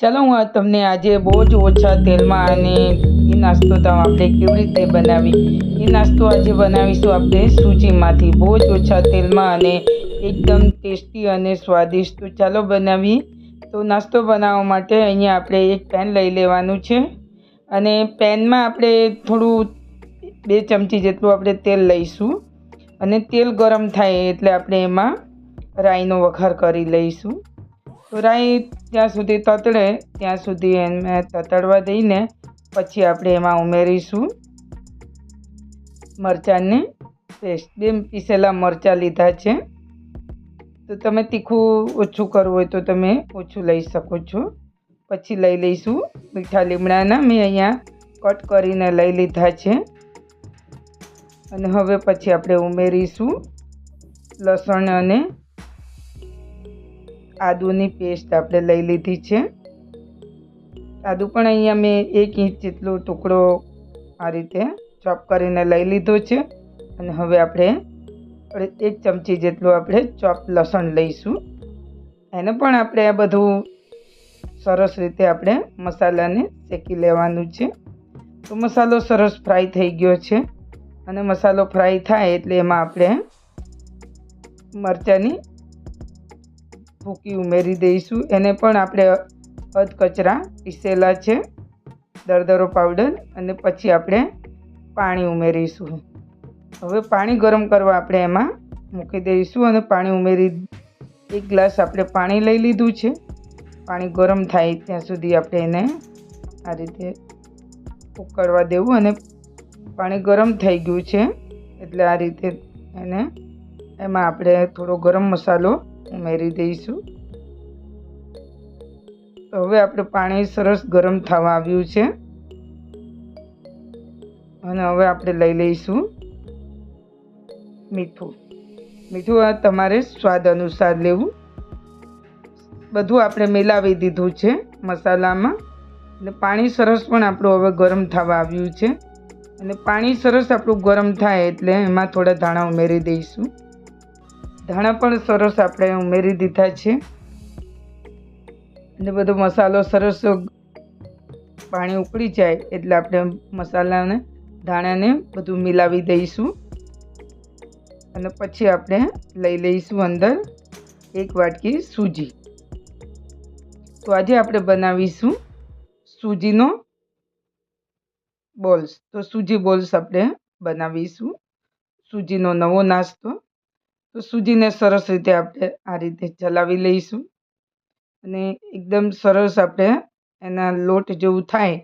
ચાલો હું તમને આજે બહુ જ ઓછા તેલમાં અને એ નાસ્તો તમે આપણે કેવી રીતે બનાવી? એ નાસ્તો આજે બનાવીશું આપણે સૂજીમાંથી. બહુ જ ઓછા તેલમાં અને એકદમ ટેસ્ટી અને સ્વાદિષ્ટ. તો ચાલો બનાવીએ. તો નાસ્તો બનાવવા માટે અહીંયા આપણે એક પેન લઈ લેવાનું છે. અને પેનમાં આપણે થોડું બે ચમચી જેટલું આપણે તેલ લઈશું. અને તેલ ગરમ થાય એટલે આપણે એમાં રાઈનો વઘાર કરી લઈશું. તો રાઈ ત્યાં સુધી તતડે, ત્યાં સુધી એને તતડવા દઈને પછી આપણે એમાં ઉમેરીશું મરચાંની પેસ્ટ. બે પીસેલા મરચાં લીધા છે. તો તમે તીખું ઓછું કરવું હોય તો તમે ઓછું લઈ શકો છો. પછી લઈ લઈશું મીઠા લીમડાના. મેં અહીંયા કટ કરીને લઈ લીધા છે. અને હવે પછી આપણે ઉમેરીશું લસણ અને આદુની પેસ્ટ આપણે લઈ લીધી છે. આદુ પણ અહીંયા મેં એક ઇંચ જેટલો ટુકડો આ રીતે ચોપ કરીને લઈ લીધો છે. અને હવે આપણે એક ચમચી જેટલું આપણે ચોપ લસણ લઈશું. એને પણ આપણે આ બધું સરસ રીતે આપણે મસાલાને શેકી લેવાનું છે. તો મસાલો સરસ ફ્રાય થઈ ગયો છે. અને મસાલો ફ્રાય થાય એટલે એમાં આપણે મરચાંની ભૂકી ઉમેરી દઈશું. એને પણ આપણે અધ કચરા પીસેલા છે. દરદરો પાવડર અને પછી આપણે પાણી ઉમેરીશું. હવે પાણી ગરમ કરવા આપણે એમાં મૂકી દઈશું અને પાણી ઉમેરી એક ગ્લાસ આપણે પાણી લઈ લીધું છે. પાણી ગરમ થાય ત્યાં સુધી આપણે એને આ રીતે ઉકળવા દેવું અને પાણી ગરમ થઈ ગયું છે. એટલે આ રીતે એને એમાં આપણે થોડો ગરમ મસાલો ઉમેરી દઈશું. તો હવે આપણે પાણી સરસ ગરમ થવા આવ્યું છે. અને હવે આપણે લઈ લઈશું મીઠું. મીઠું આ તમારે સ્વાદ અનુસાર લેવું. બધું આપણે મિલાવી દીધું છે મસાલામાં. અને પાણી સરસ પણ આપણું હવે ગરમ થવા આવ્યું છે. અને પાણી સરસ આપણું ગરમ થાય એટલે એમાં થોડા ધાણા ઉમેરી દઈશું. ધાણા પણ સરસ આપણે ઉમેરી દીધા છે. અને બધો મસાલો સરસ પાણી ઉકળી જાય એટલે આપણે મસાલાને, ધાણાને બધું મિલાવી દઈશું. અને પછી આપણે લઈ લઈશું અંદર એક વાટકી સૂજી. તો આજે આપણે બનાવીશું સૂજીનો બોલ્સ. તો સૂજી બોલ્સ આપણે બનાવીશું. સૂજીનો નવો નાસ્તો. તો સૂજીને સરસ રીતે આપણે આ રીતે ચલાવી લઈશું. અને એકદમ સરસ આપણે એના લોટ જેવું થાય,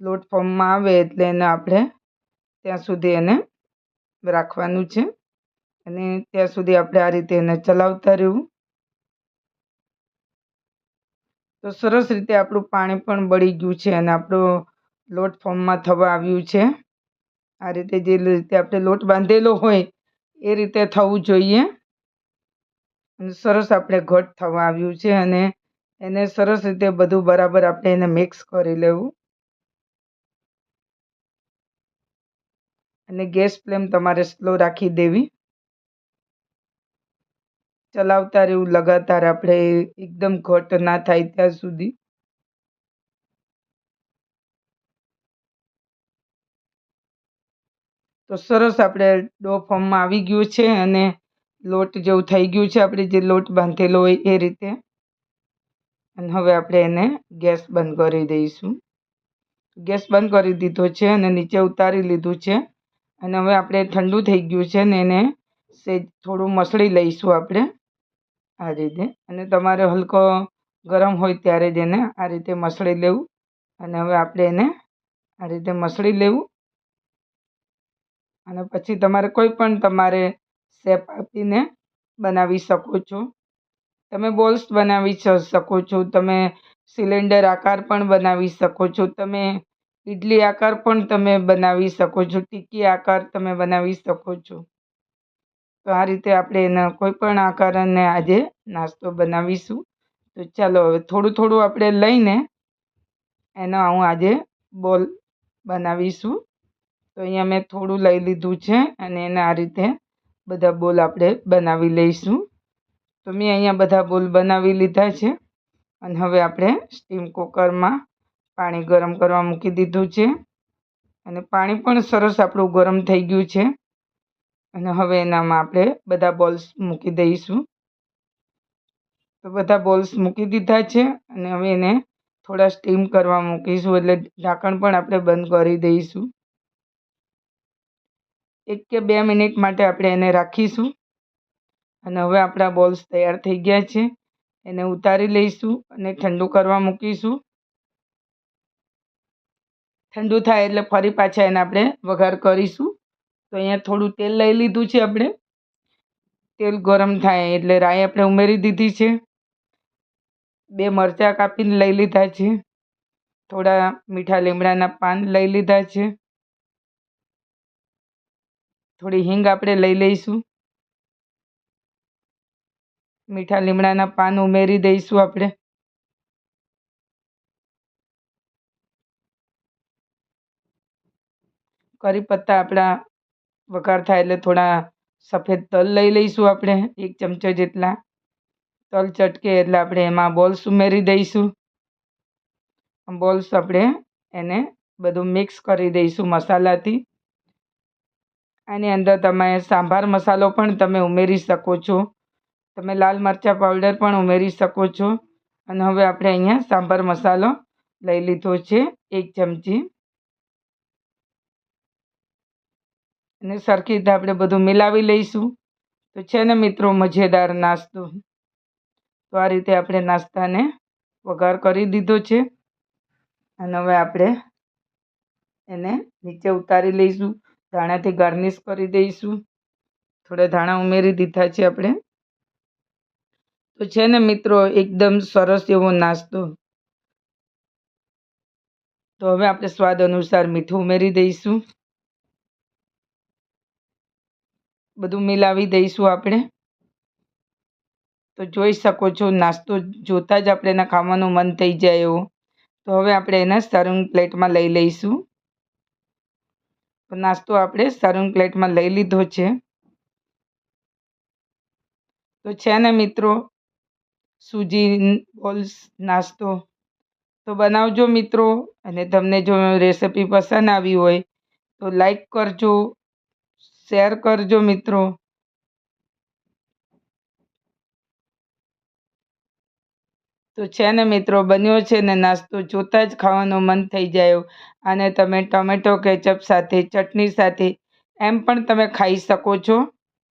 લોટ ફોર્મમાં આવે એટલે એને આપણે ત્યાં સુધી એને રાખવાનું છે. અને ત્યાં સુધી આપણે આ રીતે એને ચલાવતા રહેવું. તો સરસ રીતે આપણું પાણી પણ બળી ગયું છે અને આપણો લોટ ફોર્મમાં થવા આવ્યું છે. આ રીતે જે રીતે આપણે લોટ બાંધેલો હોય એ રીતે થવું જોઈએ. અને સરસ આપણે ઘટ થવા આવ્યું છે અને એને સરસ રીતે બધું બરાબર આપણે એને મિક્સ કરી લેવું. અને ગેસ ફ્લેમ તમારે સ્લો રાખી દેવી. ચલાવતા રહેવું, લગાતાર આપણે એકદમ ઘટ ના થાય ત્યાં સુધી. તો સરસ આપણે ડો ફોર્મમાં આવી ગયું છે અને લોટ જેવું થઈ ગયું છે. આપણે જે લોટ બાંધેલો હોય એ રીતે. અને હવે આપણે એને ગેસ બંધ કરી દઈશું. ગેસ બંધ કરી દીધો છે અને નીચે ઉતારી લીધું છે. અને હવે આપણે ઠંડુ થઈ ગયું છે ને એને સેજ થોડું મસળી લઈશું આપણે. આ રીતે. અને તમારે હલકો ગરમ હોય ત્યારે જ એને આ રીતે મસળી લેવું. અને હવે આપણે એને આ રીતે મસળી લેવું. અને પછી તમારે કોઈ પણ તમારે શેપ આપીને બનાવી શકો છો. તમે બોલ્સ બનાવી શકો છો. તમે સિલિન્ડર આકાર પણ બનાવી શકો છો. તમે ઇડલી આકાર પણ તમે બનાવી શકો છો. ટીકી આકાર તમે બનાવી શકો છો. તો આ રીતે આપણે એના કોઈ પણ આકારને આજે નાસ્તો બનાવીશું. તો ચાલો હવે થોડું થોડું આપણે લઈને એનો હું આજે બોલ બનાવીશું. તો અહીંયા મેં થોડું લઈ લીધું છે અને એને આ રીતે બધા બોલ આપણે બનાવી લઈશું. તો મેં અહીંયા બધા બોલ બનાવી લીધા છે અને હવે આપણે સ્ટીમ કુકરમાં પાણી ગરમ કરવા મૂકી દીધું છે અને પાણી પણ સરસ આપણું ગરમ થઈ ગયું છે અને હવે એનામાં આપણે બધા બોલ્સ મૂકી દઈશું. તો બધા બોલ્સ મૂકી દીધા છે અને હવે એને થોડા સ્ટીમ કરવા મૂકીશું એટલે ઢાંકણ પણ આપણે બંધ કરી દઈશું. એક કે બે મિનિટ માટે આપણે એને રાખીશું. અને હવે આપણા બોલ્સ તૈયાર થઈ ગયા છે. એને ઉતારી લઈશું અને ઠંડુ કરવા મૂકીશું. ઠંડુ થાય એટલે ફરી પાછા એને આપણે વઘાર કરીશું. તો અહીંયા થોડું તેલ લઈ લીધું છે આપણે. તેલ ગરમ થાય એટલે રાઈ આપણે ઉમેરી દીધી છે. બે મરચાં કાપીને લઈ લીધા છે. થોડા મીઠા લીમડાના પાન લઈ લીધા છે. થોડી હિંગ આપણે લઈ લઈશું. મીઠા લીમડાના પાન ઉમેરી દઈશું આપણે. કરી પત્તા આપણા વઘાર થાય એટલે થોડા સફેદ તલ લઈ લઈશું આપણે, એક ચમચો જેટલા. તલ ચટકે એટલે આપણે એમાં બોલ્સ ઉમેરી દઈશું. બોલ્સ આપણે એને બધું મિક્સ કરી દઈશું મસાલાથી. આની અંદર તમે સાંભાર મસાલો પણ તમે ઉમેરી શકો છો. તમે લાલ મરચાં પાવડર પણ ઉમેરી શકો છો. અને હવે આપણે અહીંયા સાંભાર મસાલો લઈ લીધો છે એક ચમચી. અને સરખી રીતે આપણે બધું મિલાવી લઈશું. તો છે ને મિત્રો મજેદાર નાસ્તો. તો આ રીતે આપણે નાસ્તાને વઘાર કરી દીધો છે. અને હવે આપણે એને નીચે ઉતારી લઈશું. ધાણાથી ગાર્નિશ કરી દઈશું. થોડા ધાણા ઉમેરી દીધા છે આપણે. તો છે ને મિત્રો, એકદમ સરસ એવો નાસ્તો. તો હવે આપણે સ્વાદ અનુસાર મીઠું ઉમેરી દઈશું. બધું મિલાવી દઈશું આપણે. તો જોઈ શકો છો, નાસ્તો જોતાં જ આપણે એના ખાવાનું મન થઈ જાય એવું. તો હવે આપણે એને સર્વિંગ પ્લેટમાં લઈ લઈશું. નાસ્તો આપણે સર્વિંગ પ્લેટમાં લઈ લીધો છે. તો છે ને મિત્રો, સૂજી બોલ્સ નાસ્તો. તો બનાવજો મિત્રો, અને તમને જો રેસિપી પસંદ આવી હોય તો લાઈક કરજો, શેર કરજો મિત્રો. તો છે ને મિત્રો, બન્યો છે ને નાસ્તો, જોતાં જ ખાવાનું મન થઈ જાય. અને તમે ટમેટો કેચઅપ સાથે, ચટણી સાથે, એમ પણ તમે ખાઈ શકો છો.